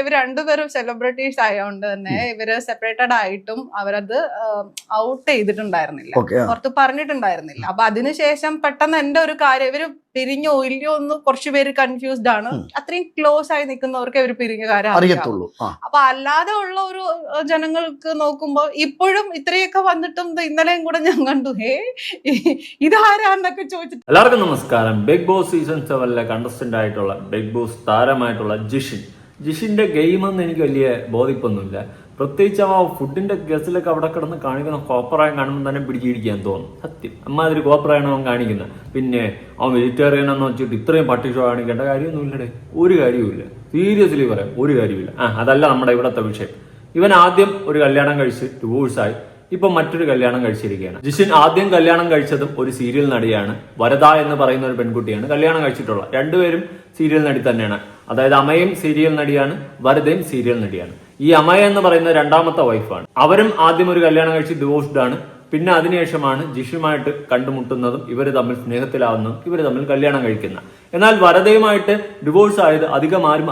ഇവർ രണ്ടുപേരും സെലിബ്രിറ്റീസ് ആയതുകൊണ്ട് തന്നെ ഇവർ സെപ്പറേറ്റഡ് ആയിട്ടും അവരത് ഔട്ട് ചെയ്തിട്ടുണ്ടായിരുന്നില്ല. പുറത്ത് പറഞ്ഞിട്ടുണ്ടായിരുന്നില്ല. അപ്പൊ അതിനുശേഷം പെട്ടെന്ന് എന്റെ ഒരു കാര്യം ഇവർ പിരിഞ്ഞോ ഇല്ലയോ എന്ന് കുറച്ചുപേര് കൺഫ്യൂസ്ഡ് ആണ്. അത്രയും ക്ലോസ് ആയി നിൽക്കുന്നവർക്ക് ഇവർ പിരിഞ്ഞ കാര്യം അറിയത്തുള്ളൂ. അപ്പൊ അല്ലാതെ ഉള്ള ഒരു ജനങ്ങൾക്ക് നോക്കുമ്പോൾ ഇപ്പോഴും ഇത്രയൊക്കെ വന്നിട്ടും ഇന്നലെയും കൂടെ ഞാൻ കണ്ടു. ഹേ ഇതാരാന്നൊക്കെ ചോദിച്ചിട്ട് എല്ലാവർക്കും നമസ്കാരം. ബിഗ് ബോസ് സീസൺ സെവനിലെ കണ്ടസ്റ്റന്റ് ആയിട്ടുള്ള ബിഗ് ബോസ് താരമായിട്ടുള്ള ജിഷിൻ. ജിഷിന്റെ ഗെയിമെന്ന് എനിക്ക് വലിയ ബോധിപ്പൊന്നുമില്ല. പ്രത്യേകിച്ച് ആ ഫുഡിന്റെ ഗസിലൊക്കെ അവിടെ കിടന്ന് കാണിക്കുന്ന കോപ്പറായം കാണുമ്പോൾ തന്നെ പിടിച്ചിരിക്കാൻ തോന്നും സത്യം. അമ്മാതിരി കോപ്പറായാണ് അവൻ കാണിക്കുന്നത്. പിന്നെ അവൻ വെജിറ്റേറിയൻ എന്ന് വെച്ചിട്ട് ഇത്രയും പട്ടിഷോ കാണിക്കേണ്ട കാര്യമൊന്നുമില്ലടേ. ഒരു കാര്യവുമില്ല. സീരിയസ്ലി പറയാം ഒരു കാര്യമില്ല ആ അതല്ല നമ്മുടെ ഇവിടത്തെ വിഷയം. ഇവൻ ആദ്യം ഒരു കല്യാണം കഴിച്ച് ഡിവോഴ്സായി ഇപ്പൊ മറ്റൊരു കല്യാണം കഴിച്ചിരിക്കുകയാണ്. ജിഷിൻ ആദ്യം കല്യാണം കഴിച്ചതും ഒരു സീരിയൽ നടിയാണ്. വരദ എന്ന് പറയുന്ന ഒരു പെൺകുട്ടിയാണ് കല്യാണം കഴിച്ചിട്ടുള്ളത്. രണ്ടുപേരും സീരിയൽ നടി തന്നെയാണ്. അതായത് അമയും സീരിയൽ നടിയാണ് വരദയും സീരിയൽ നടിയാണ്. ഈ അമയ എന്ന് പറയുന്ന രണ്ടാമത്തെ വൈഫാണ് അവരും ആദ്യം ഒരു കല്യാണം കഴിച്ച് ഡിവോഴ്സ്ഡ് ആണ്. പിന്നെ അതിനുശേഷമാണ് ജിഷുമായിട്ട് കണ്ടുമുട്ടുന്നതും ഇവർ തമ്മിൽ സ്നേഹത്തിലാവുന്നതും ഇവർ തമ്മിൽ കല്യാണം കഴിക്കുന്ന. എന്നാൽ വരതയുമായിട്ട് ഡിവോഴ്സ് ആയത് അധികം ആരും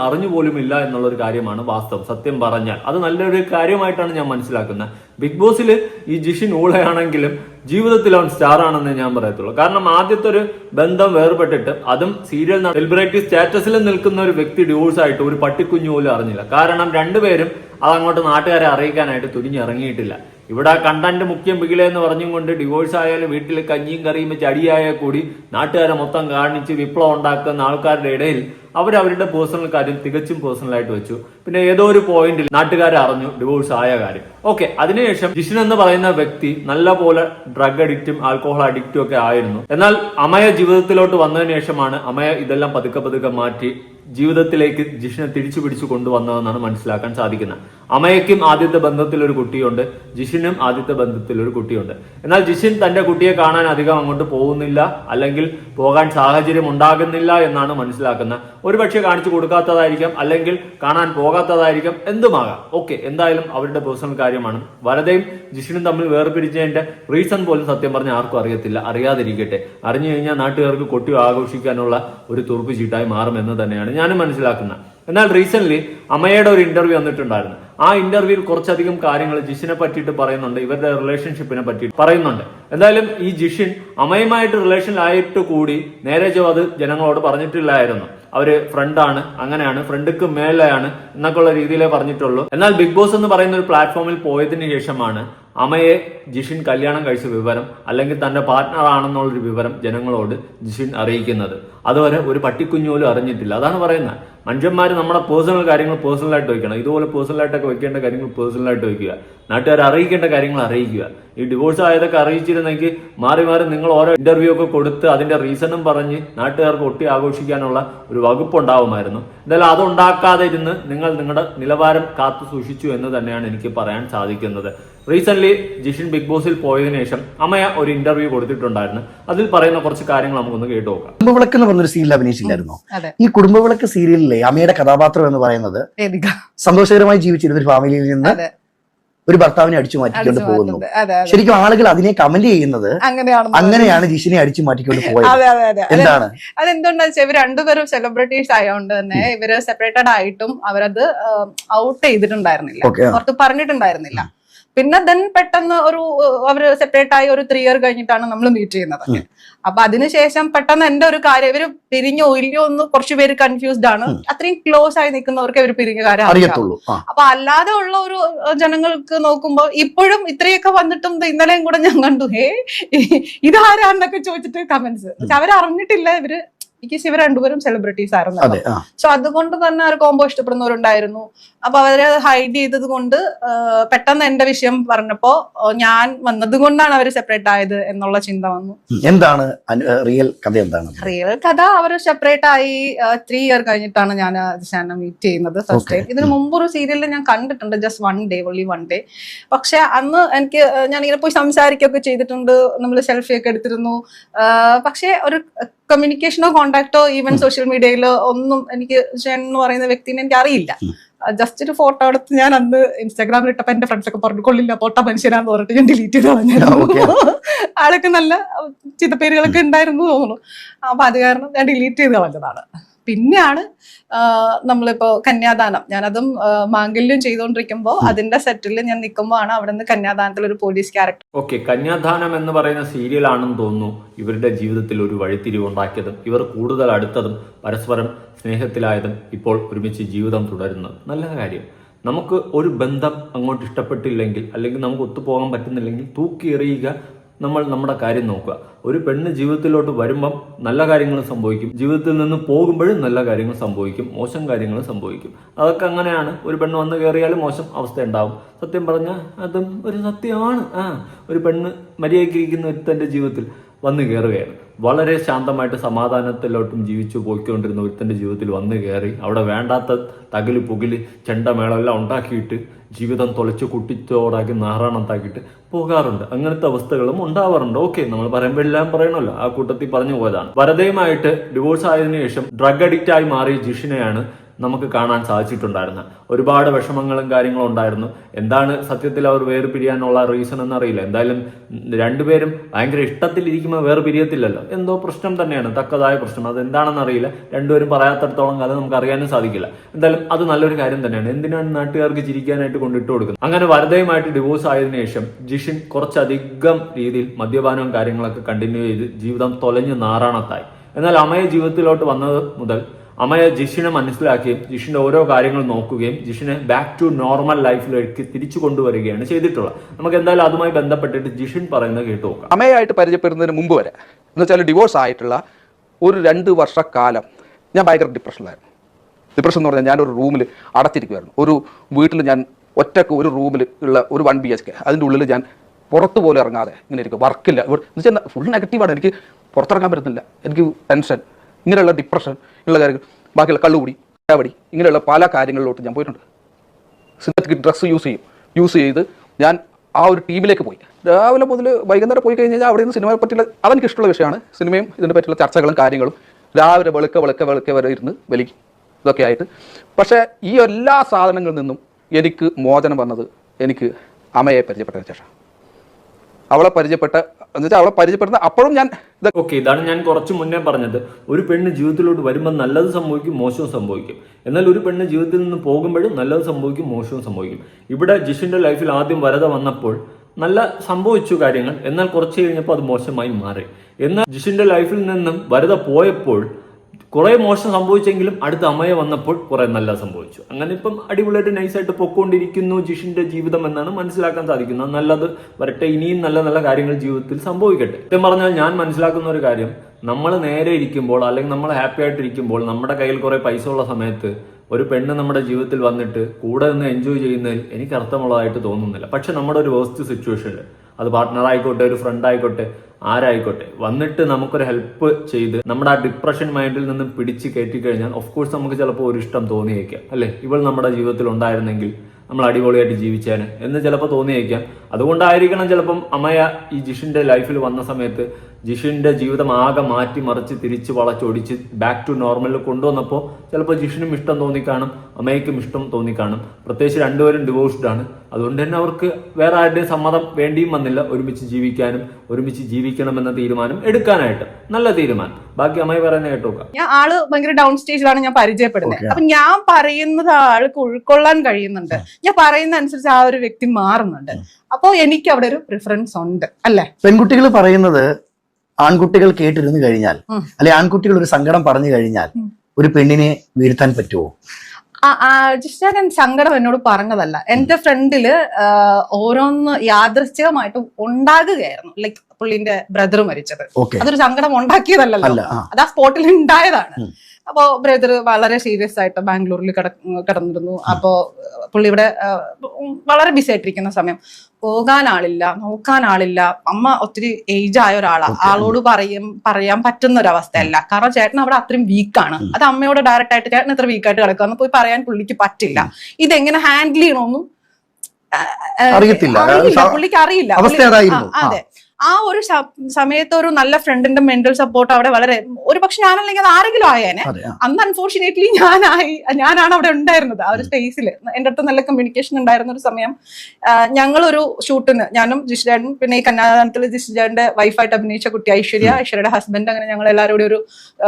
എന്നുള്ള ഒരു കാര്യമാണ് വാസ്തവം. സത്യം പറഞ്ഞാൽ അത് നല്ലൊരു കാര്യമായിട്ടാണ് ഞാൻ മനസ്സിലാക്കുന്നത്. ബിഗ് ബോസിൽ ഈ ജിഷിൻ ഊളയാണെങ്കിലും ജീവിതത്തിൽ അവൻ സ്റ്റാർ ആണെന്ന് ഞാൻ പറയത്തുള്ളൂ. കാരണം ആദ്യത്തെ ഒരു ബന്ധം വേർപെട്ടിട്ട് അതും സീരിയൽ സെലിബ്രിറ്റി സ്റ്റാറ്റസിൽ നിൽക്കുന്ന ഒരു വ്യക്തി ഡിവോഴ്സ് ആയിട്ട് ഒരു പട്ടിക്കുഞ്ഞു പോലും അറിഞ്ഞില്ല. കാരണം രണ്ടുപേരും അതങ്ങോട്ട് നാട്ടുകാരെ അറിയിക്കാനായിട്ട് തുനിഞ്ഞിറങ്ങിയിട്ടില്ല. ഇവിടെ കണ്ടന്റ് മുഖ്യം ബിഗിലെ എന്ന് പറഞ്ഞും കൊണ്ട് ഡിവോഴ്സ് ആയാലും വീട്ടിൽ കഞ്ഞിയും കറിയും വെച്ച് അടിയായാൽ കൂടി നാട്ടുകാരെ മൊത്തം കാണിച്ച് വിപ്ലവം ഉണ്ടാക്കുന്ന ആൾക്കാരുടെ ഇടയിൽ അവരവരുടെ പേഴ്സണൽ കാര്യം തികച്ചും പേഴ്സണൽ ആയിട്ട് വെച്ചു. പിന്നെ ഏതോ ഒരു പോയിന്റിൽ നാട്ടുകാരെ അറിഞ്ഞു ഡിവോഴ്സ് ആയ കാര്യം. ഓക്കെ അതിനുശേഷം ജിഷൻ എന്ന് പറയുന്ന വ്യക്തി നല്ല പോലെ ഡ്രഗ് അഡിക്റ്റും ആൽക്കോഹോൾ അഡിക്റ്റും ഒക്കെ ആയിരുന്നു. എന്നാൽ അമയ ജീവിതത്തിലോട്ട് വന്നതിന് ശേഷമാണ് അമയ ഇതെല്ലാം പതുക്കെ പതുക്കെ മാറ്റി ജീവിതത്തിലേക്ക് ജിഷിനെ തിരിച്ചു പിടിച്ചു കൊണ്ടുവന്നതെന്നാണ് മനസ്സിലാക്കാൻ സാധിക്കുന്നത്. അമയക്കും ആദ്യത്തെ ബന്ധത്തിൽ ഒരു കുട്ടിയുണ്ട്. ജിഷിനും ആദ്യത്തെ ബന്ധത്തിൽ ഒരു കുട്ടിയുണ്ട്. എന്നാൽ ജിഷിൻ തന്റെ കുട്ടിയെ കാണാൻ അധികം അങ്ങോട്ട് പോകുന്നില്ല അല്ലെങ്കിൽ പോകാൻ സാഹചര്യം ഉണ്ടാകുന്നില്ല എന്നാണ് മനസ്സിലാക്കുന്നത്. ഒരുപക്ഷെ കാണിച്ചു കൊടുക്കാത്തതായിരിക്കാം അല്ലെങ്കിൽ കാണാൻ പോകാത്തതായിരിക്കാം എന്തുമാകാം. ഓക്കെ എന്തായാലും അവരുടെ പേഴ്സണൽ കാര്യമാണ്. വരതയും ജിഷിനും തമ്മിൽ വേർപിരിച്ചതിന്റെ റീസൺ പോലും സത്യം പറഞ്ഞ ആർക്കും അറിയത്തില്ല. അറിയാതിരിക്കട്ടെ. അറിഞ്ഞു കഴിഞ്ഞാൽ നാട്ടുകാർക്ക് കൊട്ടി ആഘോഷിക്കാനുള്ള ഒരു തുറുപ്പ് ചീട്ടായി മാറുമെന്ന് തന്നെയാണ് ഞാനും മനസ്സിലാക്കുന്ന. എന്നാൽ റീസെന്റ് അമ്മയുടെ ഒരു ഇന്റർവ്യൂ വന്നിട്ടുണ്ടായിരുന്നു. ആ ഇന്റർവ്യൂവിൽ കുറച്ചധികം കാര്യങ്ങൾ ജിഷിനെ പറ്റിയിട്ട് പറയുന്നുണ്ട് ഇവരുടെ റിലേഷൻഷിപ്പിനെ പറ്റി പറയുന്നുണ്ട്. എന്തായാലും ഈ ജിഷിൻ അമ്മയുമായിട്ട് റിലേഷനിലായിട്ട് കൂടി നേരെ ചോ അത് ജനങ്ങളോട് പറഞ്ഞിട്ടില്ലായിരുന്നു. അവർ ഫ്രണ്ടാണ് അങ്ങനെയാണ് ഫ്രണ്ടിക്ക് മേലെയാണ് എന്നൊക്കെയുള്ള രീതിയിലേ പറഞ്ഞിട്ടുള്ളൂ. എന്നാൽ ബിഗ് ബോസ് എന്ന് പറയുന്ന ഒരു പ്ലാറ്റ്ഫോമിൽ പോയതിനു ശേഷമാണ് അമയെ ജിഷിൻ കല്യാണം കഴിച്ച വിവരം അല്ലെങ്കിൽ തന്റെ പാർട്ണർ ആണെന്നുള്ളൊരു വിവരം ജനങ്ങളോട് ജിഷിൻ അറിയിക്കുന്നത്. അതുവരെ ഒരു പട്ടിക്കുഞ്ഞു പോലും അറിഞ്ഞിട്ടില്ല. അതാണ് പറയുന്നത്. മനുഷ്യന്മാർ നമ്മുടെ പേഴ്സണൽ കാര്യങ്ങൾ പേഴ്സണലായിട്ട് വയ്ക്കണം. ഇതുപോലെ പേഴ്സണലായിട്ടൊക്കെ വയ്ക്കേണ്ട കാര്യങ്ങൾ പേഴ്സണലായിട്ട് വയ്ക്കുക. നാട്ടുകാർ അറിയിക്കേണ്ട കാര്യങ്ങൾ അറിയിക്കുക. ഈ ഡിവോഴ്സ് ആയതൊക്കെ അറിയിച്ചിരുന്നെങ്കിൽ മാറി മാറി നിങ്ങൾ ഓരോ ഇന്റർവ്യൂ ഒക്കെ കൊടുത്ത് അതിന്റെ റീസണും പറഞ്ഞ് നാട്ടുകാർക്ക് ഒട്ടി ആഘോഷിക്കാനുള്ള ഒരു വകുപ്പ് ഉണ്ടാവുമായിരുന്നു എന്തായാലും അതുണ്ടാക്കാതെ ഇരുന്ന് നിങ്ങൾ നിങ്ങളുടെ നിലവാരം കാത്തു സൂക്ഷിച്ചു എന്ന് തന്നെയാണ് എനിക്ക് പറയാൻ സാധിക്കുന്നത്. റീസെന്റ് ജിഷിൻ ബിഗ് ബോസിൽ പോയതിനു ശേഷം അമ്മയ ഒരു ഇന്റർവ്യൂ കൊടുത്തിട്ടുണ്ടായിരുന്നു. അതിൽ പറയുന്ന കുറച്ച് കാര്യങ്ങൾ നമുക്കൊന്ന് കേട്ടു നോക്കാം. കുടുംബവിളക്ക് എന്ന് പറഞ്ഞൊരു സീരിയൽ അഭിനയിച്ചില്ലായിരുന്നു? ഈ കുടുംബവിളക്ക് സീരിയലിലെ അമ്മയുടെ കഥാപാത്രം എന്ന് പറയുന്നത് സന്തോഷകരമായി ജീവിച്ചിരുന്ന ഒരു ഫാമിലിയിൽ നിന്ന് ഒരു ഭർത്താവിനെ അടിച്ചു മാറ്റിക്കൊണ്ട് പോകുന്നു. ശരിക്കും ആളുകൾ അതിനെ കമന്റ് ചെയ്യുന്നത് അങ്ങനെയാണ് ജിഷിനെ അടിച്ചു മാറ്റിക്കൊണ്ട് പോയത്. എന്താണ്? അതെന്തുകൊണ്ടാന്ന് വെച്ചാൽ ഇവർ രണ്ടുപേരും സെലിബ്രിറ്റീസ് ആയതുകൊണ്ട് തന്നെ ഇവർ സെപ്പറേറ്റഡ് ആയിട്ടും അവരത് ഔട്ട് ചെയ്തിട്ടുണ്ടായിരുന്നില്ല. പുറത്ത് പറഞ്ഞിട്ടുണ്ടായിരുന്നില്ല. പിന്നെ ദെൻ പെട്ടെന്ന് ഒരു അവർ സെപ്പറേറ്റ് ആയി ഒരു ത്രീ ഇയർ കഴിഞ്ഞിട്ടാണ് നമ്മൾ മീറ്റ് ചെയ്യുന്നത്. അപ്പൊ അതിനുശേഷം പെട്ടെന്ന് എന്റെ ഒരു കാര്യം ഇവർ പിരിഞ്ഞോ ഇല്ലയോ എന്ന് കുറച്ച് പേര് കൺഫ്യൂസ്ഡ് ആണ്. അത്രയും ക്ലോസ് ആയി നിൽക്കുന്നവർക്ക് ഇവർ പിരിഞ്ഞ കാര്യം അറിയത്തുള്ളൂ. അപ്പൊ അല്ലാതെ ഉള്ള ഒരു ജനങ്ങൾക്ക് നോക്കുമ്പോ ഇപ്പോഴും ഇത്രയൊക്കെ വന്നിട്ടും ഇന്നലെയും കൂടെ ഞാൻ കണ്ടു. ഹേ ഇതാരാന്നൊക്കെ ചോദിച്ചിട്ട് കമന്റ്സ് പക്ഷെ അവരറിഞ്ഞിട്ടില്ല ഇവർ. എനിക്ക് ഇവർ രണ്ടുപേരും സെലിബ്രിറ്റീസ് ആയിരുന്നു. സോ അതുകൊണ്ട് തന്നെ അവർ കോംബോ ഇഷ്ടപ്പെടുന്നവരുണ്ടായിരുന്നു. അപ്പൊ അവരെ ഹൈഡ് ചെയ്തത് കൊണ്ട് പെട്ടെന്ന് എന്റെ വിഷയം പറഞ്ഞപ്പോ ഞാൻ വന്നത് കൊണ്ടാണ് അവർ സെപ്പറേറ്റ് ആയത് എന്നുള്ള ചിന്ത വന്നു. എന്താണ് റിയൽ കഥ എന്താണ്? റിയൽ കഥ അവർ സെപ്പറേറ്റ് ആയി ത്രീ ഇയർ കഴിഞ്ഞിട്ടാണ് ഞാൻ ദിശാനെ മീറ്റ് ചെയ്യുന്നത് ഫസ്റ്റ്. ടൈം ഇതിന് മുമ്പ് ഒരു സീരിയലിൽ ഞാൻ കണ്ടിട്ടുണ്ട് just one day only one day പക്ഷെ അന്ന് എനിക്ക് ഞാൻ ഇങ്ങനെ പോയി സംസാരിക്കുകയൊക്കെ ചെയ്തിട്ടുണ്ട് നമ്മൾ സെൽഫി ഒക്കെ എടുത്തിരുന്നു. പക്ഷെ ഒരു കമ്മ്യൂണിക്കേഷനോ കോണ്ടാക്ടോ ഈവൻ സോഷ്യൽ മീഡിയയിലോ ഒന്നും എനിക്ക് ഷെൻ എന്ന് പറയുന്ന വ്യക്തിനെ എനിക്ക് അറിയില്ല. ജസ്റ്റ് ഒരു ഫോട്ടോ എടുത്ത് ഞാൻ അന്ന് ഇൻസ്റ്റാഗ്രാമിൽ ഇട്ടപ്പോ എന്റെ ഫ്രണ്ട്സ് ഒക്കെ പറഞ്ഞു കൊള്ളില്ല പോട്ട മനുഷ്യനാന്ന് പറഞ്ഞിട്ട് ഞാൻ ഡിലീറ്റ് ചെയ്ത് കളഞ്ഞായിരുന്നു ആളൊക്കെ നല്ല ചിത്തപ്പേരുകളൊക്കെ ഉണ്ടായിരുന്നു തോന്നുന്നു. അപ്പൊ അത് കാരണം ഞാൻ ഡിലീറ്റ് ചെയ്ത് കളഞ്ഞതാണ്. പിന്നെയാണ് നമ്മളിപ്പോ കന്യാദാനം. ഞാനതും മാംഗല്യം ചെയ്തുകൊണ്ടിരിക്കുമ്പോൾ അതിന്റെ സെറ്റിൽ ഞാൻ നിൽക്കുമ്പോൾ ആണ് അവിടെ നിന്ന് കന്യാദാനത്തിൽ ഒരു പോലീസ് ക്യാരക്ടർ. ഓക്കെ കന്യാദാനം എന്ന് പറയുന്ന സീരിയലാണെന്ന് തോന്നുന്നു ഇവരുടെ ജീവിതത്തിൽ ഒരു വഴിത്തിരിവുണ്ടാക്കിയതും ഇവർ കൂടുതൽ അടുത്തതും പരസ്പരം സ്നേഹത്തിലായതും ഇപ്പോൾ ഒരുമിച്ച് ജീവിതം തുടരുന്നത്. നല്ല കാര്യം. നമുക്ക് ഒരു ബന്ധം അങ്ങോട്ട് ഇഷ്ടപ്പെട്ടില്ലെങ്കിൽ അല്ലെങ്കിൽ നമുക്ക് ഒത്തുപോകാൻ പറ്റുന്നില്ലെങ്കിൽ തൂക്കി എറിയുക നമ്മൾ നമ്മുടെ കാര്യം നോക്കുക. ഒരു പെണ്ണ് ജീവിതത്തിലോട്ട് വരുമ്പം നല്ല കാര്യങ്ങൾ സംഭവിക്കും. ജീവിതത്തിൽ നിന്ന് പോകുമ്പോഴും നല്ല കാര്യങ്ങൾ സംഭവിക്കും. മോശം കാര്യങ്ങൾ സംഭവിക്കും. അതൊക്കെ അങ്ങനെയാണ്. ഒരു പെണ്ണ് വന്ന് കയറിയാലും മോശം അവസ്ഥ ഉണ്ടാവും. സത്യം പറഞ്ഞാൽ അതും ഒരു സത്യമാണ്. ആ ഒരു പെണ്ണ് മര്യാദയ്ക്കിരിക്കുന്ന ഒരുത്തന്റെ ജീവിതത്തിൽ വന്നു കയറുകയാണ് വളരെ ശാന്തമായിട്ട് സമാധാനത്തിലോട്ടും ജീവിച്ചു പോയിക്കൊണ്ടിരുന്ന ഒരുത്തന്റെ ജീവിതത്തിൽ വന്നു കയറി അവിടെ വേണ്ടാത്ത തകിൽ പുകിൽ ചെണ്ടമേളമെല്ലാം ഉണ്ടാക്കിയിട്ട് ജീവിതം തുളച്ച് കുട്ടിച്ചോടാക്കി നാറാണത്താക്കിയിട്ട് പോകാറുണ്ട്. അങ്ങനത്തെ അവസ്ഥകളും ഉണ്ടാവാറുണ്ട്. ഓക്കെ നമ്മൾ പറയുമ്പോൾ എല്ലാം പറയണമല്ലോ. ആ കൂട്ടത്തിൽ പറഞ്ഞു പോയതാണ്. വരതയുമായിട്ട് ഡിവോഴ്സ് ആയതിനു ശേഷം ഡ്രഗ് അഡിക്റ്റായി മാറിയ ജിഷിനെയാണ് നമുക്ക് കാണാൻ സാധിച്ചിട്ടുണ്ടായിരുന്നത് ഒരുപാട് വിഷമങ്ങളും കാര്യങ്ങളും ഉണ്ടായിരുന്നു. എന്താണ് സത്യത്തിൽ അവർ വേർപിരിയാനുള്ള റീസൺ എന്നറിയില്ല. എന്തായാലും രണ്ടുപേരും ഭയങ്കര ഇഷ്ടത്തിലിരിക്കുമ്പോൾ വേറെ പിരിയത്തില്ലല്ലോ എന്തോ പ്രശ്നം തന്നെയാണ്. തക്കതായ പ്രശ്നം. അത് എന്താണെന്ന് അറിയില്ല രണ്ടുപേരും പറയാത്തടത്തോളം കാലം നമുക്ക് അറിയാനും സാധിക്കില്ല. എന്തായാലും അത് നല്ലൊരു കാര്യം തന്നെയാണ്. എന്തിനാണ് നാട്ടുകാർക്ക് ചിരിക്കാനായിട്ട് കൊണ്ടിട്ട് കൊടുക്കുന്നത്? അങ്ങനെ വരതയുമായിട്ട് ഡിവോഴ്സ് ആയതിനു ശേഷം ജിഷിൻ കുറച്ചധികം രീതിയിൽ മദ്യപാനവും കാര്യങ്ങളൊക്കെ കണ്ടിന്യൂ ചെയ്ത് ജീവിതം തൊലഞ്ഞ് നാറാണത്തായി. എന്നാൽ അമയ ജീവിതത്തിലോട്ട് വന്നത് മുതൽ അമയ ജിഷിനെ മനസ്സിലാക്കുകയും ജിഷിന്റെ ഓരോ കാര്യങ്ങൾ നോക്കുകയും ജിഷിനെ ബാക്ക് ടു നോർമൽ ലൈഫിലേക്ക് തിരിച്ചു കൊണ്ടുവരികയാണ് ചെയ്തിട്ടുള്ളത്. നമുക്ക് എന്തായാലും അതുമായി ബന്ധപ്പെട്ടിട്ട് ജിഷിൻ പറയുന്നത് കേട്ടു നോക്കാം. അമ്മയായിട്ട് പരിചയപ്പെടുന്നതിന് മുമ്പ് വരെ എന്ന് വെച്ചാൽ ഡിവോഴ്സ് ആയിട്ടുള്ള ഒരു രണ്ട് വർഷക്കാലം ഞാൻ ഭയങ്കര ഡിപ്രഷനിലായിരുന്നു ഡിപ്രഷൻ എന്ന് പറഞ്ഞാൽ ഞാനൊരു റൂമിൽ അടച്ചിരിക്കുമായിരുന്നു ഒരു വീട്ടിൽ ഞാൻ ഒറ്റയ്ക്ക് ഒരു റൂമിൽ ഉള്ള ഒരു വൺ ബി എച്ച് കെ അതിന്റെ ഉള്ളിൽ ഞാൻ പുറത്ത് പോലും ഇറങ്ങാതെ ഇങ്ങനെ ഇരിക്കും. വർക്കില്ല എന്ന് വെച്ചാൽ ഫുൾ നെഗറ്റീവാണ് എനിക്ക് പുറത്തിറങ്ങാൻ പറ്റുന്നില്ല. എനിക്ക് ടെൻഷൻ ഇങ്ങനെയുള്ള ഡിപ്രഷൻ ഉള്ള കാര്യങ്ങൾ. ബാക്കിയുള്ള കള്ളുകൂടി ചാവടി ഇങ്ങനെയുള്ള പല കാര്യങ്ങളിലോട്ട് ഞാൻ പോയിട്ടുണ്ട്. സിന്തറ്റിക് ഡ്രസ്സ് യൂസ് ചെയ്യും. യൂസ് ചെയ്ത് ഞാൻ ആ ഒരു ടീമിലേക്ക് പോയി. രാവിലെ മുതൽ വൈകുന്നേരം പോയി കഴിഞ്ഞാൽ അവിടെ നിന്ന് സിനിമയെ പറ്റിയുള്ള അതെനിക്ക് ഇഷ്ടമുള്ള വിഷയമാണ്. സിനിമയും ഇതിനെ പറ്റിയുള്ള ചർച്ചകളും കാര്യങ്ങളും രാവിലെ വെളുക്ക വെളുക്ക വെളുക്ക വരെ ഇരുന്ന് വലിക്കും. ഇതൊക്കെ ആയിട്ട്. പക്ഷേ ഈ എല്ലാ സാധനങ്ങളിൽ നിന്നും എനിക്ക് മോചനം വന്നത് എനിക്ക് അമ്മയെ പരിചയപ്പെട്ടതിന് ശേഷം അവളെ പരിചയപ്പെട്ട എന്ന് വെച്ചാൽ അവളെ പരിചയപ്പെടുന്ന അപ്പോഴും ഞാൻ ഓക്കെ ഇതാണ് ഞാൻ കുറച്ച് മുന്നേ പറഞ്ഞത്. ഒരു പെണ്ണ് ജീവിതത്തിലോട്ട് വരുമ്പോൾ നല്ലത് സംഭവിക്കും മോശവും സംഭവിക്കും. എന്നാൽ ഒരു പെണ്ണ് ജീവിതത്തിൽ നിന്ന് പോകുമ്പോഴും നല്ലത് സംഭവിക്കും മോശവും സംഭവിക്കും. ഇവിടെ ജിഷിന്റെ ലൈഫിൽ ആദ്യം വരത വന്നപ്പോൾ നല്ല സംഭവിച്ചു കാര്യങ്ങൾ. എന്നാൽ കുറച്ച് കഴിഞ്ഞപ്പോൾ അത് മോശമായി മാറി. എന്നാൽ ജിഷിന്റെ ലൈഫിൽ നിന്നും വരത പോയപ്പോൾ കുറെ മോശം സംഭവിച്ചെങ്കിലും അടുത്ത അമ്മയെ വന്നപ്പോൾ കുറെ നല്ല സംഭവിച്ചു. അങ്ങനെ ഇപ്പം അടിപൊളിയായിട്ട് നൈസായിട്ട് പൊക്കോണ്ടിരിക്കുന്നു ജിഷിന്റെ ജീവിതം എന്നാണ് മനസ്സിലാക്കാൻ സാധിക്കുന്നത്. നല്ലത് വരട്ടെ ഇനിയും നല്ല നല്ല കാര്യങ്ങൾ ജീവിതത്തിൽ സംഭവിക്കട്ടെ. സത്യം പറഞ്ഞാൽ ഞാൻ മനസ്സിലാക്കുന്ന ഒരു കാര്യം നമ്മൾ നേരെ ഇരിക്കുമ്പോൾ അല്ലെങ്കിൽ നമ്മൾ ഹാപ്പി ആയിട്ടിരിക്കുമ്പോൾ നമ്മുടെ കയ്യിൽ കുറെ പൈസ ഉള്ള സമയത്ത് ഒരു പെണ്ണ് നമ്മുടെ ജീവിതത്തിൽ വന്നിട്ട് കൂടെ നിന്ന് എൻജോയ് ചെയ്യുന്നതിൽ എനിക്ക് അർത്ഥമുള്ളതായിട്ട് തോന്നുന്നില്ല. പക്ഷെ നമ്മുടെ ഒരു വേസ്റ്റ് സിറ്റുവേഷനിൽ അത് പാർട്ട്ണർ ആയിക്കോട്ടെ ഒരു ഫ്രണ്ട് ആയിക്കോട്ടെ ആരായിക്കോട്ടെ. വന്നിട്ട് നമുക്കൊരു ഹെൽപ്പ് ചെയ്ത് നമ്മുടെ ആ ഡിപ്രഷൻ മൈൻഡിൽ നിന്ന് പിടിച്ച് കയറ്റി കഴിഞ്ഞാൽ ഓഫ് കോഴ്സ് നമുക്ക് ചിലപ്പോൾ ഒരു ഇഷ്ടം തോന്നിയേക്കാം അല്ലേ? ഇവൾ നമ്മുടെ ജീവിതത്തിൽ ഉണ്ടായിരുന്നെങ്കിൽ നമ്മൾ അടിപൊളിയായിട്ട് ജീവിച്ചേനെ എന്ന് ചിലപ്പോൾ തോന്നിയേക്കാം. അതുകൊണ്ടായിരിക്കണം ചിലപ്പം അമ്മയ ഈ ജിഷിന്റെ ലൈഫിൽ വന്ന സമയത്ത് ജിഷിന്റെ ജീവിതം ആകെ മാറ്റി മറിച്ച് തിരിച്ച് വളച്ചൊടിച്ച് ബാക്ക് ടു നോർമലിൽ കൊണ്ടുവന്നപ്പോൾ ചിലപ്പോൾ ജിഷിനും ഇഷ്ടം തോന്നിക്കാണും അമ്മയ്ക്കും ഇഷ്ടം തോന്നിക്കാണും. പ്രത്യേകിച്ച് രണ്ടുപേരും ഡിവോഴ്സ്ഡ് ആണ്. അതുകൊണ്ട് തന്നെ അവർക്ക് വേറെ ആരുടെയും സമ്മതം വേണ്ടിയും വന്നില്ല ഒരുമിച്ച് ജീവിക്കാനും ഒരുമിച്ച് ജീവിക്കണമെന്ന തീരുമാനം എടുക്കാനായിട്ട്. നല്ല തീരുമാനം. ബാക്കി അമ്മയെ പറയുന്ന കേട്ടോ ഞാൻ ആൾ ഭയങ്കര ഡൗൺ സ്റ്റേജിലാണ് ഞാൻ പരിചയപ്പെടുന്നത്. അപ്പൊ ഞാൻ പറയുന്നത് ആൾക്ക് ഉൾക്കൊള്ളാൻ കഴിയുന്നുണ്ട്. ഞാൻ പറയുന്ന അനുസരിച്ച് ആ ഒരു വ്യക്തി മാറുന്നുണ്ട്. അപ്പോ എനിക്ക് അവിടെ ഒരു പ്രിഫറൻസ് ഉണ്ട്. അല്ലെ? പെൺകുട്ടികൾ പറയുന്നത് ആൺകുട്ടികൾ കേട്ടിരുന്നു കഴിഞ്ഞാൽ. അല്ലെ ആൺകുട്ടികൾ ഒരു സങ്കടം പറഞ്ഞു കഴിഞ്ഞാൽ ഒരു പെണ്ണിനെ വീഴ്ത്താൻ പറ്റുമോ ഞാൻ സങ്കടം എന്നോട് പറഞ്ഞതല്ല. എന്റെ ഫ്രണ്ടിൽ ഓരോന്ന് യാദൃശ്ചികമായിട്ട് ഉണ്ടാകുകയായിരുന്നു. ലൈക്ക് പുള്ളിന്റെ ബ്രദർ മരിച്ചത്. അതൊരു സങ്കടം ഉണ്ടാക്കിയതല്ലല്ലോ. അത് ആ സ്പോട്ടിൽ ഉണ്ടായതാണ്. അപ്പോ ബ്രദർ വളരെ സീരിയസ് ആയിട്ട് ബാംഗ്ലൂരിൽ കിട കിടന്നിരുന്നു. അപ്പോ പുള്ളി ഇവിടെ വളരെ ബിസി ആയിട്ടിരിക്കുന്ന സമയം. പോകാൻ ആളില്ല നോക്കാൻ ആളില്ല. അമ്മ ഒത്തിരി ഏജ് ആയ ഒരാളാണ് ആളോട് പറയും പറയാൻ പറ്റുന്ന ഒരവസ്ഥയല്ല കാരണം ചേട്ടൻ അവിടെ അത്രയും വീക്കാണ്. അത് അമ്മയോട് ഡയറക്റ്റ് ആയിട്ട് ചേട്ടൻ ഇത്ര വീക്കായിട്ട് കിടക്കുക പോയി പറയാൻ പുള്ളിക്ക് പറ്റില്ല. ഇതെങ്ങനെ ഹാൻഡിൽ ചെയ്യണമെന്നും അറിയത്തില്ല. പുള്ളിക്ക് അറിയില്ല. അതെ. ആ ഒരു സമയത്ത് ഒരു നല്ല ഫ്രണ്ടിന്റെ മെന്റൽ സപ്പോർട്ട് അവിടെ വളരെ ഒരു പക്ഷെ ഞാനല്ലെങ്കിൽ അത് ആരെങ്കിലും ആയേനെ. അന്ന് അൺഫോർച്ചുനേറ്റ്ലി ഞാനായി ഞാനാണ് അവിടെ ഉണ്ടായിരുന്നത് ആ ഒരു സ്പേസിൽ എന്റെ അടുത്ത് നല്ല കമ്മ്യൂണിക്കേഷൻ ഉണ്ടായിരുന്ന ഒരു സമയം ഞങ്ങളൊരു ഷൂട്ടിന് ഞാനും ജിഷ്ടാനും പിന്നെ ഈ കന്യാദാനത്തിൽ ജിഷ്ടാന്റെ വൈഫായിട്ട് അഭിനയിച്ച കുട്ടി ഐശ്വര്യ ഐശ്വര്യയുടെ ഹസ്ബൻഡ് അങ്ങനെ ഞങ്ങൾ എല്ലാവരും കൂടി ഒരു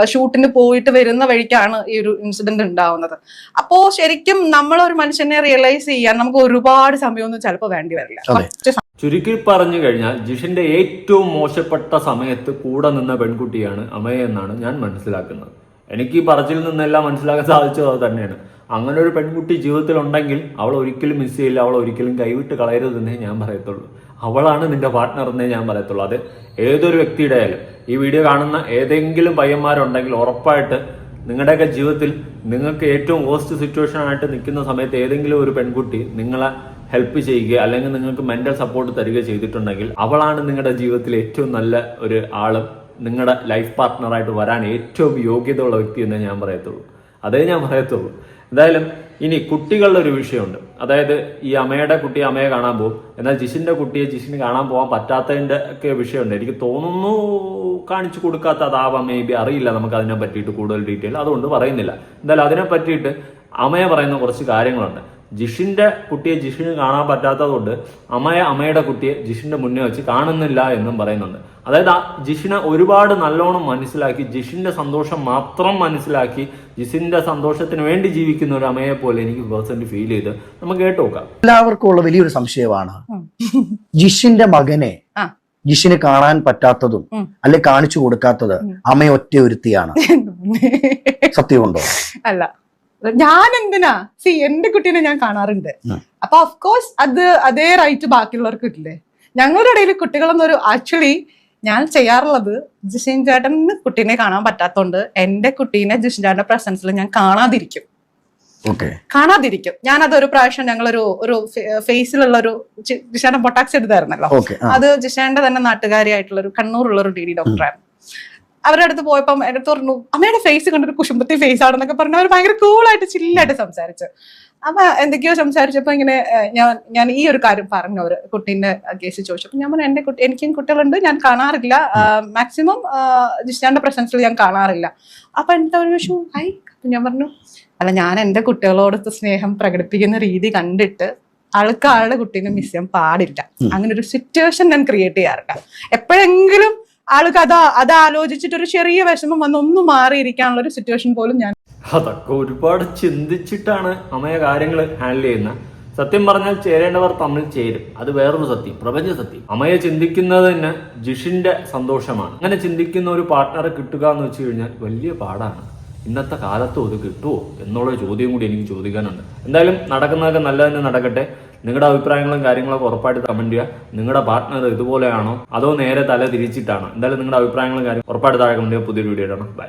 ഷൂട്ടിന് പോയിട്ട് വരുന്ന വഴിക്കാണ് ഈ ഒരു ഇൻസിഡന്റ് ഉണ്ടാവുന്നത്. അപ്പോ ശരിക്കും നമ്മളൊരു മനുഷ്യനെ റിയലൈസ് ചെയ്യാൻ നമുക്ക് ഒരുപാട് സമയമൊന്നും ചിലപ്പോൾ വേണ്ടി വരില്ല. ചുരുക്കി പറഞ്ഞു കഴിഞ്ഞാൽ ജിഷിന്റെ ഏറ്റവും മോശപ്പെട്ട സമയത്ത് കൂടെ നിന്ന പെൺകുട്ടിയാണ് അമയ എന്നാണ് ഞാൻ മനസ്സിലാക്കുന്നത്. എനിക്ക് ഈ പറച്ചിൽ നിന്നെല്ലാം മനസ്സിലാക്കാൻ സാധിച്ചത് അത് തന്നെയാണ്. അങ്ങനെ ഒരു പെൺകുട്ടി ജീവിതത്തിൽ ഉണ്ടെങ്കിൽ അവൾ ഒരിക്കലും മിസ് ചെയ്യില്ല അവൾ ഒരിക്കലും കൈവിട്ട് കളയരുതെന്നേ ഞാൻ പറയത്തുള്ളൂ. അവളാണ് നിന്റെ പാർട്ട്ണർ എന്നേ ഞാൻ പറയത്തുള്ളൂ. അത് ഏതൊരു വ്യക്തിയുടെ ഈ വീഡിയോ കാണുന്ന ഏതെങ്കിലും പയ്യന്മാരുണ്ടെങ്കിൽ ഉറപ്പായിട്ട് നിങ്ങളുടെയൊക്കെ ജീവിതത്തിൽ നിങ്ങൾക്ക് ഏറ്റവും വേസ്റ്റ് സിറ്റുവേഷൻ ആയിട്ട് നിൽക്കുന്ന സമയത്ത് ഏതെങ്കിലും ഒരു പെൺകുട്ടി നിങ്ങളെ ഹെൽപ്പ് ചെയ്യുക അല്ലെങ്കിൽ നിങ്ങൾക്ക് മെന്റൽ സപ്പോർട്ട് തരിക ചെയ്തിട്ടുണ്ടെങ്കിൽ അവളാണ് നിങ്ങളുടെ ജീവിതത്തിൽ ഏറ്റവും നല്ല ഒരു ആളും നിങ്ങളുടെ ലൈഫ് പാർട്ട്ണറായിട്ട് വരാൻ ഏറ്റവും യോഗ്യതയുള്ള വ്യക്തി എന്നേ ഞാൻ പറയത്തുള്ളൂ. അതേ ഞാൻ പറയത്തുള്ളൂ. എന്തായാലും ഇനി കുട്ടികളുടെ ഒരു വിഷയമുണ്ട്. അതായത് ഈ അമ്മയുടെ കുട്ടിയെ അമ്മയെ കാണാൻ പോകും. എന്നാൽ ജിഷിന്റെ കുട്ടിയെ ജിഷിന് കാണാൻ പോകാൻ പറ്റാത്തതിന്റെ ഒക്കെ വിഷയമുണ്ട്. എനിക്ക് തോന്നുന്നു കാണിച്ചു കൊടുക്കാത്ത അതാവാം മേ ബി അറിയില്ല. നമുക്ക് അതിനെ പറ്റിയിട്ട് കൂടുതൽ ഡീറ്റെയിൽ അതുകൊണ്ട് പറയുന്നില്ല. എന്തായാലും അതിനെ പറ്റിയിട്ട് അമ്മയെ പറയുന്ന കുറച്ച് കാര്യങ്ങളുണ്ട്. ജിഷിന്റെ കുട്ടിയെ ജിഷിന് കാണാൻ പറ്റാത്തതുകൊണ്ട് അമ്മയെ അമ്മയുടെ കുട്ടിയെ ജിഷിന്റെ മുന്നേ വെച്ച് കാണുന്നില്ല എന്നും പറയുന്നുണ്ട്. അതായത് ആ ജിഷിനെ ഒരുപാട് നല്ലോണം മനസ്സിലാക്കി ജിഷിന്റെ സന്തോഷം മാത്രം മനസ്സിലാക്കി ജിഷിന്റെ സന്തോഷത്തിന് വേണ്ടി ജീവിക്കുന്ന ഒരു അമ്മയെ പോലെ എനിക്ക് പേഴ്സണലി ഫീൽ ചെയ്ത് നമുക്ക് കേട്ട് നോക്കാം. എല്ലാവർക്കും ഉള്ള വലിയൊരു സംശയമാണ്. ജിഷിന്റെ മകനെ. ജിഷിന് കാണാൻ പറ്റാത്തതും. അല്ലെ കാണിച്ചു കൊടുക്കാത്തത് അമ്മയൊറ്റ ഒറ്റ ഒരുത്തിയാണ് സത്യമുണ്ടോ? അല്ല. ഞാൻ എന്തിനാ സി എന്റെ കുട്ടീനെ ഞാൻ കാണാറുണ്ട്. അപ്പൊ ഓഫ് കോഴ്സ് അത് അതേ റൈറ്റ് ബാക്കിയുള്ളവർക്ക് കിട്ടില്ലേ? ഞങ്ങളുടെ ഇടയിൽ കുട്ടികളൊന്നൊരു ആക്ച്വലി ഞാൻ ചെയ്യാറുള്ളത് ജിഷിൻ ചേട്ടന് കുട്ടീനെ കാണാൻ പറ്റാത്തോണ്ട് എന്റെ കുട്ടീനെ ജിഷിൻ ചേട്ടന്റെ പ്രസൻസിൽ ഞാൻ കാണാതിരിക്കും. കാണാതിരിക്കും. ഞാൻ അതൊരു പ്രാവശ്യം ഞങ്ങളൊരു ഒരു ഫേസിലുള്ള ഒരു ജിഷാന്റെ പൊട്ടാക്സ് എടുത്തായിരുന്നല്ലോ. അത് ജിഷാന്റെ തന്നെ നാട്ടുകാരിയായിട്ടുള്ള ഒരു കണ്ണൂറുള്ള ഒരു ഡി ഡി ഡോക്ടറായിരുന്നു. അവരുടെ അടുത്ത് പോയപ്പം എന്റെ അടുത്ത് പറഞ്ഞു അമ്മയുടെ ഫേസ് കണ്ടൊരു കുശുമ്പത്തി ഫേസ് ആണെന്നൊക്കെ പറഞ്ഞു. അവർ ഭയങ്കര കൂളായിട്ട് ചില്ലായിട്ട് സംസാരിച്ചു. അപ്പൊ എന്തൊക്കെയോ സംസാരിച്ചപ്പോ ഇങ്ങനെ ഞാൻ ഞാൻ ഈ ഒരു കാര്യം പറഞ്ഞു അവർ കുട്ടീന്റെ കേസ് ചോദിച്ചു അപ്പൊ ഞാൻ പറഞ്ഞു എന്റെ കുട്ടി എനിക്കും കുട്ടികളുണ്ട് ഞാൻ കാണാറില്ല. മാക്സിമം ജിഷ്ടാന്റെ പ്രസൻസിൽ ഞാൻ കാണാറില്ല. അപ്പൊ എന്താ ഒരു വിഷയം ഹൈ അപ്പൊ ഞാൻ പറഞ്ഞു അല്ല ഞാൻ എന്റെ കുട്ടികളോട് സ്നേഹം പ്രകടിപ്പിക്കുന്ന രീതി കണ്ടിട്ട് ആൾക്ക് ആളുടെ കുട്ടീനെ മിസ് ചെയ്യാൻ പാടില്ല. അങ്ങനെ ഒരു സിറ്റുവേഷൻ ഞാൻ ക്രിയേറ്റ് ചെയ്യാറില്ല. എപ്പോഴെങ്കിലും ആൾക്ക് അത് അത് ആലോചിച്ചിട്ട് ഒരു ചെറിയ വിഷമം വന്ന് ഒന്ന് മാറിയിരിക്കാനുള്ള ഒരു സിറ്റുവേഷൻ പോലും ഞാൻ അതൊക്കെ ഒരുപാട് ചിന്തിച്ചിട്ടാണ് അമ്മയെ കാര്യങ്ങൾ ഹാൻഡിൽ ചെയ്യുന്നത് സത്യം പറഞ്ഞാൽ ചേരേണ്ടവർ തമ്മിൽ ചേരും. അത് വേറൊരു സത്യം പ്രപഞ്ച സത്യം. അമ്മയെ ചിന്തിക്കുന്നത് തന്നെ ജിഷിന്റെ സന്തോഷമാണ്. അങ്ങനെ ചിന്തിക്കുന്ന ഒരു പാർട്ട്ണറെ കിട്ടുക എന്ന് വെച്ച് കഴിഞ്ഞാൽ വലിയ പാടാണ്. ഇന്നത്തെ കാലത്തും അത് കിട്ടുമോ എന്നുള്ള ചോദ്യം കൂടി എനിക്ക് ചോദിക്കാനുണ്ട്. എന്തായാലും നടക്കുന്നതൊക്കെ നല്ല തന്നെ നടക്കട്ടെ. നിങ്ങളുടെ അഭിപ്രായങ്ങളും കാര്യങ്ങളൊക്കെ ഉറപ്പായിട്ട് കമന്റ് ചെയ്യുക. നിങ്ങളുടെ പാർട്ട്ണർ ഇതുപോലെയാണോ? അതോ നേരെ തല തിരിച്ചിട്ടാണോ? എന്തായാലും നിങ്ങളുടെ അഭിപ്രായങ്ങളും കാര്യം ഉറപ്പായിട്ട് താഴെ കമന്റ് ചെയ്യുക. പുതിയൊരു വീഡിയോ ആണ് ബൈ